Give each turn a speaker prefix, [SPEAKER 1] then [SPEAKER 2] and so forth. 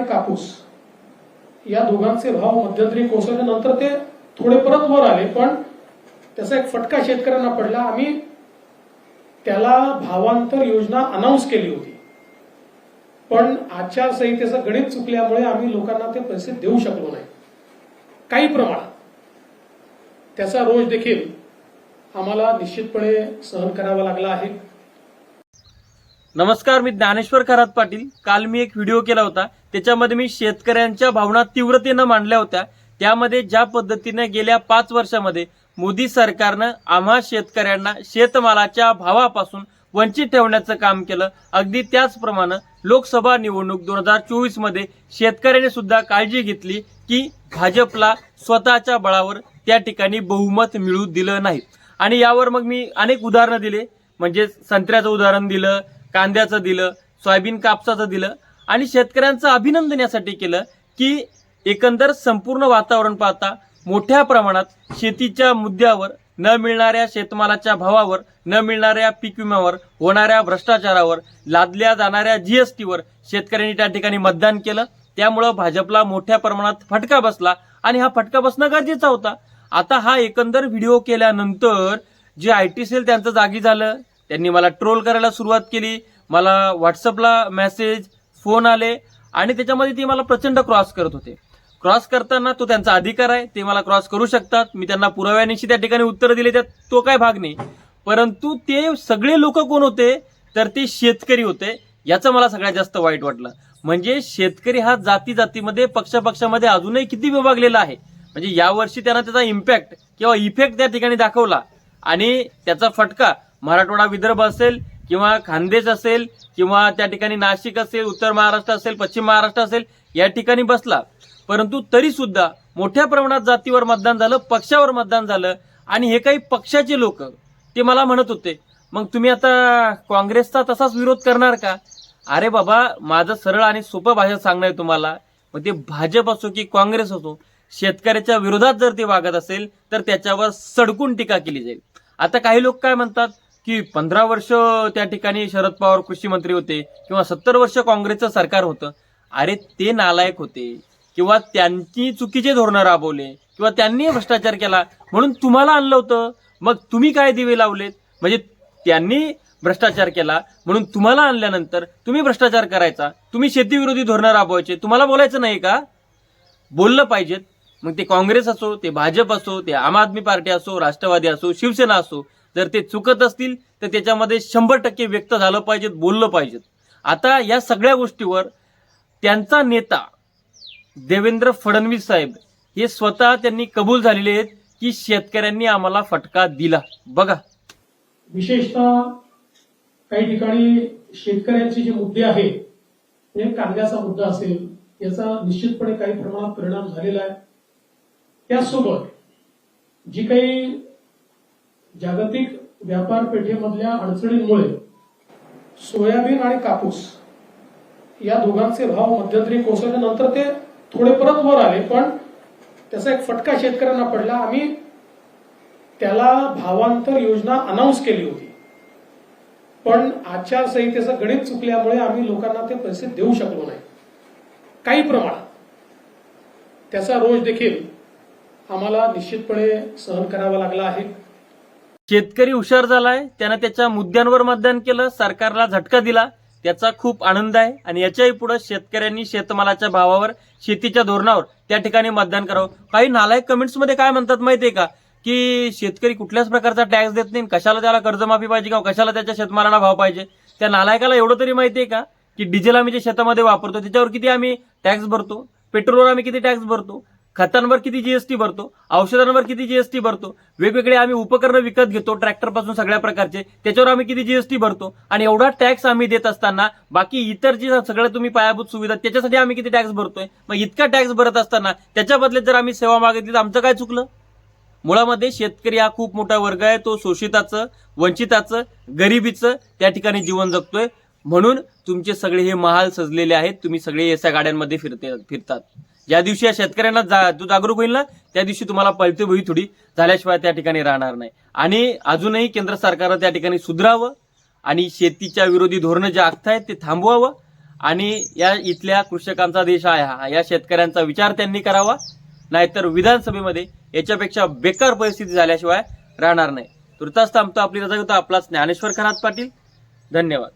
[SPEAKER 1] आणि कापूस. या दोघांचे भाव मध्यंतरी कोसळल्यानंतर ते थोडे परत वर आले पण त्याचा एक फटका शेतकऱ्यांना पडला. आम्ही त्याला भावांतर योजना अनाऊन्स केली होती. पण आचारसंहितेचं गणित चुकल्यामुळे आम्ही लोकांना ते पैसे देऊ शकलो नाही. काही प्रमाणात. त्याचा रोज देखील आम्हाला निश्चितपणे सहन करावा लागला आहे.
[SPEAKER 2] नमस्कार मी ज्ञानेश्वर खरात पाटील. काल मी एक व्हिडिओ केला होता. त्याच्यामध्ये मी शेतकऱ्यांच्या भावना तीव्रतेनं मांडल्या होत्या. त्यामध्ये ज्या पद्धतीने गेल्या पाच वर्षामध्ये मोदी सरकारनं आम्हा शेतकऱ्यांना शेतमालाच्या भावापासून वंचित ठेवण्याचं काम केलं अगदी त्याचप्रमाणे लोकसभा निवडणूक दोन हजार चोवीसमध्ये शेतकऱ्यांनी सुद्धा काळजी घेतली की भाजपला स्वतःच्या बळावर त्या ठिकाणी बहुमत मिळू दिलं नाही. आणि यावर मग मी अनेक उदाहरणं दिले. म्हणजे संत्र्याचं उदाहरण दिलं कांद्याचं दिलं सोयाबीन कापसाचं दिलं आणि शेतकऱ्यांचं अभिनंदन यासाठी केलं की एकंदर संपूर्ण वातावरण पाहता मोठ्या प्रमाणात शेतीच्या मुद्द्यावर न मिळणाऱ्या शेतमालाच्या भावावर न मिळणाऱ्या पीक विम्यावर होणाऱ्या भ्रष्टाचारावर लादल्या जाणाऱ्या जीएसटीवर शेतकऱ्यांनी त्या ठिकाणी मतदान केलं. त्यामुळं भाजपला मोठ्या प्रमाणात फटका बसला आणि हा फटका बसणं गरजेचा होता. आता हा एकंदर व्हिडिओ केल्यानंतर जे आय टी सेल त्यांचं जागी झालं त्यांनी मला ट्रोल करायला सुरुवात केली. मला व्हॉट्सअपला मेसेज फोन आले आणि त्याच्यामध्ये ते मला प्रचंड क्रॉस करत होते. क्रॉस करताना तो त्यांचा अधिकार आहे ते मला क्रॉस करू शकतात. मी त्यांना पुराव्यानिशी त्या ठिकाणी उत्तर दिले त्यात तो काय भाग नाही. परंतु ते सगळे लोक कोण होते? तर ते शेतकरी होते. याचं मला सगळ्यात जास्त वाईट वाटलं. म्हणजे शेतकरी हा जाती जातीमध्ये पक्षापक्षामध्ये अजूनही किती विभागलेला आहे? म्हणजे यावर्षी त्यांना त्याचा इम्पॅक्ट किंवा इफेक्ट त्या ठिकाणी दाखवला आणि त्याचा फटका मराठवाडा विदर्भ असेल किंवा खानदेश असेल किंवा त्या ठिकाणी नाशिक असेल उत्तर महाराष्ट्र असेल पश्चिम महाराष्ट्र असेल या ठिकाणी बसला. परंतु तरी सुद्धा मोठ्या प्रमाणात जातीवर मतदान झालं पक्षावर मतदान झालं आणि हे काही पक्षाचे लोक ते मला म्हणत होते मग तुम्ही आता काँग्रेसचा तसाच विरोध करणार का? अरे बाबा माझं सरळ आणि सोपं भाषेत सांगणं आहे तुम्हाला. मग ते भाजप असो की काँग्रेस असो शेतकऱ्याच्या विरोधात जर ते वागत असेल तर त्याच्यावर सडकून टीका केली जाईल. आता काही लोक काय म्हणतात? की पंधरा वर्ष त्या ठिकाणी शरद पवार कृषी मंत्री होते किंवा सत्तर वर्ष काँग्रेसचं सरकार होतं अरे ते नालायक होते. किंवा त्यांची चुकीचे धोरणं राबवले किंवा त्यांनी भ्रष्टाचार केला म्हणून तुम्हाला आणलं होतं मग तुम्ही काय दिवे लावलेत? म्हणजे त्यांनी भ्रष्टाचार केला म्हणून तुम्हाला आणल्यानंतर तुम्ही भ्रष्टाचार करायचा तुम्ही शेतीविरोधी धोरणं राबवायचे तुम्हाला बोलायचं नाही का? बोललं पाहिजेत. मग ते काँग्रेस असो ते भाजप असो ते आम आदमी पार्टी असो राष्ट्रवादी असो शिवसेना असो जर ते चुकत असतील तर त्याच्यामध्ये शंभर टक्के व्यक्त झालं पाहिजेत बोललं पाहिजेत. आता या सगळ्या गोष्टीवर त्यांचा नेता देवेंद्र फडणवीस साहेब हे स्वतः त्यांनी कबूल झालेले आहेत की शेतकऱ्यांनी आम्हाला फटका दिला. बघा.
[SPEAKER 1] विशेषतः काही ठिकाणी शेतकऱ्यांचे जे मुद्दे आहेत म्हणजे कांद्याचा मुद्दा असेल याचा निश्चितपणे काही प्रमाणात परिणाम झालेला आहे. त्याचसोबत जी काही जागतिक व्यापार पेठेमधल्या अडचणींमुळे सोयाबीन आणि कापूस या दोघांचे भाव मध्यंतरी कोसळल्यानंतर ते थोडे परत वर आले पण त्याचा एक फटका शेतकऱ्यांना पडला. आम्ही त्याला भावांतर योजना अनाऊन्स केली होती. पण आचारसंहितेचं गणित चुकल्यामुळे आम्ही लोकांना ते पैसे देऊ शकलो नाही. काही प्रमाणात. त्याचा रोष देखील आम्हाला निश्चितपणे सहन करावा लागला आहे.
[SPEAKER 2] शेतकरी हुशार झालाय त्यानं त्याच्या मुद्द्यांवर मतदान केलं सरकारला झटका दिला त्याचा खूप आनंद आहे आणि याच्याही पुढे शेतकऱ्यांनी शेतमालाच्या भावावर शेतीच्या धोरणावर त्या ठिकाणी मतदान करावं. काही नालायक कमेंट्समध्ये काय म्हणतात माहितीये का? की शेतकरी कुठल्याच प्रकारचा टॅक्स देत नाही कशाला त्याला कर्जमाफी पाहिजे किंवा कशाला त्याच्या शेतमालाला भाव पाहिजे? त्या नालायकाला एवढं तरी माहितीये का? की डिझेल आम्ही जे शेतामध्ये वापरतो त्याच्यावर किती आम्ही टॅक्स भरतो? पेट्रोलवर आम्ही किती टॅक्स भरतो? खतांवर किती जीएसटी भरतो औषधांवर किती जीएसटी भरतो वेगवेगळे आम्ही उपकरणं विकत घेतो ट्रॅक्टरपासून सगळ्या प्रकारचे. त्याच्यावर आम्ही किती जीएसटी भरतो आणि एवढा टॅक्स आम्ही देत असताना बाकी इतर जे सगळं तुम्ही पायाभूत सुविधा त्याच्यासाठी आम्ही किती टॅक्स भरतोय? मग इतका टॅक्स भरत असताना त्याच्या बदल्यात जर आम्ही सेवा मागितली तर आमचं काय चुकलं? मुळामध्ये शेतकरी हा खूप मोठा वर्ग आहे तो शोषिताचं वंचिताचं गरिबीचं त्या ठिकाणी जीवन जगतोय. म्हणून तुमचे सगळे हे महाल सजलेले आहेत तुम्ही सगळे या गाड्यांमध्ये फिरते फिरतात. ज्या दिवशी या शेतकऱ्यांना जा जागरूक होईल ना त्या दिवशी तुम्हाला पळते भुई थोडी. झाल्याशिवाय त्या ठिकाणी राहणार नाही. आणि अजूनही केंद्र सरकारनं त्या ठिकाणी सुधरावं आणि शेतीच्या विरोधी धोरणं जे आखतायत ते थांबवावं. आणि या इथल्या कृषकांचा देश आहे हा. या शेतकऱ्यांचा विचार त्यांनी करावा. नाहीतर विधानसभेमध्ये याच्यापेक्षा बेकार परिस्थिती झाल्याशिवाय राहणार नाही. तुर्तास थांबतो आपली रजा घेतो आपलाच ज्ञानेश्वर खरात पाटील. धन्यवाद.